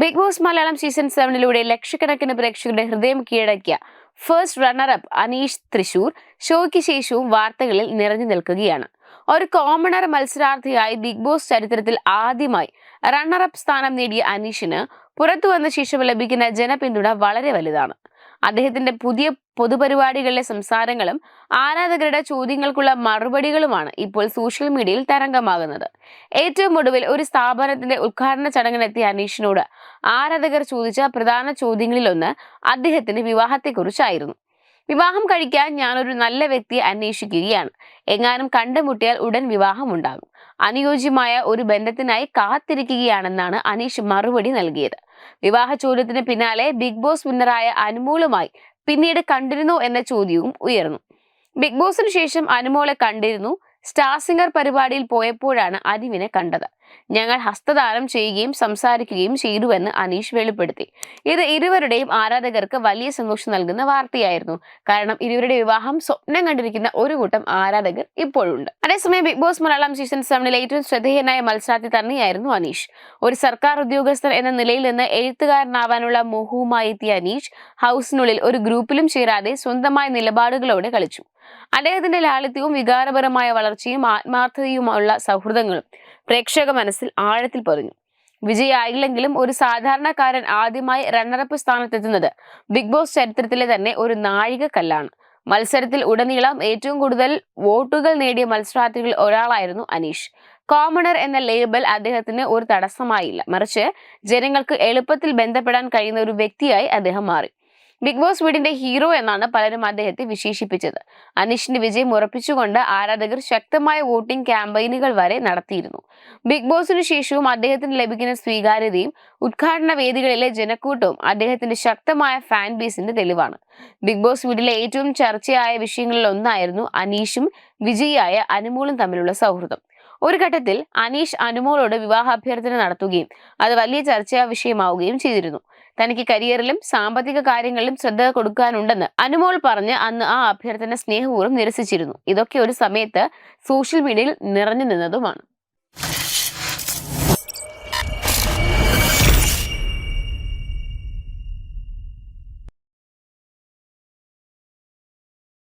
Big Boss Malayalam season സെവനിലൂടെ ലക്ഷക്കണക്കിന് പ്രേക്ഷകരുടെ ഹൃദയം കീഴടക്കിയ ഫസ്റ്റ് റണ്ണറപ്പ് അനീഷ് തൃശൂർ ഷോയ്ക്ക് ശേഷവും വാർത്തകളിൽ നിറഞ്ഞു നിൽക്കുകയാണ്. ഒരു കോമണർ മത്സരാർത്ഥിയായി ബിഗ് ബോസ് ചരിത്രത്തിൽ ആദ്യമായി റണ്ണറപ്പ് സ്ഥാനം നേടിയ അനീഷിന് പുറത്തു വന്ന ശേഷം ലഭിക്കുന്ന ജനപിന്തുണ വളരെ വലുതാണ്. അദ്ദേഹത്തിന്റെ പുതിയ പൊതുപരിപാടികളിലെ സംസാരങ്ങളും ആരാധകരുടെ ചോദ്യങ്ങൾക്കുള്ള മറുപടികളുമാണ് ഇപ്പോൾ സോഷ്യൽ മീഡിയയിൽ തരംഗമാകുന്നത്. ഏറ്റവും ഒടുവിൽ ഒരു സ്ഥാപനത്തിന്റെ ഉദ്ഘാടന ചടങ്ങിനെത്തിയ അനീഷിനോട് ആരാധകർ ചോദിച്ച പ്രധാന ചോദ്യങ്ങളിലൊന്ന് അദ്ദേഹത്തിന്റെ വിവാഹത്തെക്കുറിച്ചായിരുന്നു. വിവാഹം കഴിക്കാൻ ഞാനൊരു നല്ല വ്യക്തിയെ അന്വേഷിക്കുകയാണ്. എങ്ങാനും കണ്ടുമുട്ടിയാൽ ഉടൻ വിവാഹം ഉണ്ടാകും അനുയോജ്യമായ ഒരു ബന്ധത്തിനായി കാത്തിരിക്കുകയാണെന്നാണ് അനീഷ് മറുപടി നൽകിയത്. വിവാഹ ചോദ്യത്തിന് പിന്നാലെ ബിഗ് ബോസ് വിന്നറായ അനുമോളുമായി പിന്നീട് കണ്ടിരുന്നു എന്ന ചോദ്യവും ഉയർന്നു. ബിഗ് ബോസിന് ശേഷം അനുമോളെ കണ്ടിരുന്നു. സ്റ്റാർ സിംഗർ പരിപാടിയിൽ പോയപ്പോഴാണ് അനുവിനെ കണ്ടത്. ഞങ്ങൾ ഹസ്തദാനം ചെയ്യുകയും സംസാരിക്കുകയും ചെയ്തുവെന്ന് അനീഷ് വെളിപ്പെടുത്തി. ഇത് ഇരുവരുടെയും ആരാധകർക്ക് വലിയ സന്തോഷം നൽകുന്ന വാർത്തയായിരുന്നു. കാരണം ഇരുവരുടെ വിവാഹം സ്വപ്നം കണ്ടിരിക്കുന്ന ഒരു കൂട്ടം ആരാധകർ ഇപ്പോഴുണ്ട്. അതേസമയം ബിഗ് ബോസ് മലയാളം സീസൺ സെവനിലെ ഏറ്റവും ശ്രദ്ധേയനായ മത്സരാർത്ഥി തന്നെയായിരുന്നു അനീഷ്. ഒരു സർക്കാർ ഉദ്യോഗസ്ഥൻ എന്ന നിലയിൽ നിന്ന് എഴുത്തുകാരനാവാനുള്ള മോഹവുമായി എത്തിയ അനീഷ് ഹൗസിനുള്ളിൽ ഒരു ഗ്രൂപ്പിലും ചേരാതെ സ്വന്തമായ നിലപാടുകളോടെ കളിച്ചു. അദ്ദേഹത്തിന്റെ ലാളിത്യവും വികാരപരമായ വളർച്ചയും ആത്മാർത്ഥതയുമുള്ള സൗഹൃദങ്ങളും പ്രേക്ഷക മനസ്സിൽ ആഴത്തിൽ പറഞ്ഞു വിജയായില്ലെങ്കിലും ഒരു സാധാരണക്കാരൻ ആദ്യമായി റണ്ണറപ്പ് സ്ഥാനത്തെത്തുന്നത് ബിഗ് ബോസ് ചരിത്രത്തിലെ തന്നെ ഒരു നാഴികക്കല്ലാണ് മത്സരത്തിൽ ഉടനീളം ഏറ്റവും കൂടുതൽ വോട്ടുകൾ നേടിയ മത്സരാർത്ഥികളിൽ ഒരാളായിരുന്നു അനീഷ്. കോമണർ എന്ന ലേബൽ അദ്ദേഹത്തിന് ഒരു തടസ്സമായില്ല. മറിച്ച് ജനങ്ങൾക്ക് എളുപ്പത്തിൽ ബന്ധപ്പെടാൻ കഴിയുന്ന ഒരു വ്യക്തിയായി അദ്ദേഹം മാറി. ബിഗ് ബോസ് വീടിന്റെ ഹീറോ എന്നാണ് പലരും അദ്ദേഹത്തെ വിശേഷിപ്പിച്ചത്. അനീഷിന്റെ വിജയം ഉറപ്പിച്ചുകൊണ്ട് ആരാധകർ ശക്തമായ വോട്ടിംഗ് ക്യാമ്പയിനുകൾ വരെ നടത്തിയിരുന്നു. ബിഗ് ബോസിനു ശേഷവും അദ്ദേഹത്തിന് ലഭിക്കുന്ന സ്വീകാര്യതയും ഉദ്ഘാടന വേദികളിലെ ജനക്കൂട്ടവും അദ്ദേഹത്തിന്റെ ശക്തമായ ഫാൻ ബേസിന്റെ തെളിവാണ്. ബിഗ് ബോസ് വീട്ടിലെ ഏറ്റവും ചർച്ചയായ വിഷയങ്ങളിൽ ഒന്നായിരുന്നു അനീഷും വിജയിയായ അനുമോളും തമ്മിലുള്ള സൗഹൃദം. ഒരു ഘട്ടത്തിൽ അനീഷ് അനുമോളോട് വിവാഹാഭ്യർത്ഥന നടത്തുകയും അത് വലിയ ചർച്ചാ വിഷയമാവുകയും ചെയ്തിരുന്നു. തനിക്ക് കരിയറിലും സാമ്പത്തിക കാര്യങ്ങളിലും ശ്രദ്ധ കൊടുക്കാനുണ്ടെന്ന് അനുമോൾ പറഞ്ഞ് അന്ന് ആ അഭ്യർത്ഥന സ്നേഹപൂർവം നിരസിച്ചിരുന്നു. ഇതൊക്കെ ഒരു സമയത്ത് സോഷ്യൽ മീഡിയയിൽ നിറഞ്ഞു നിന്നതുമാണ്.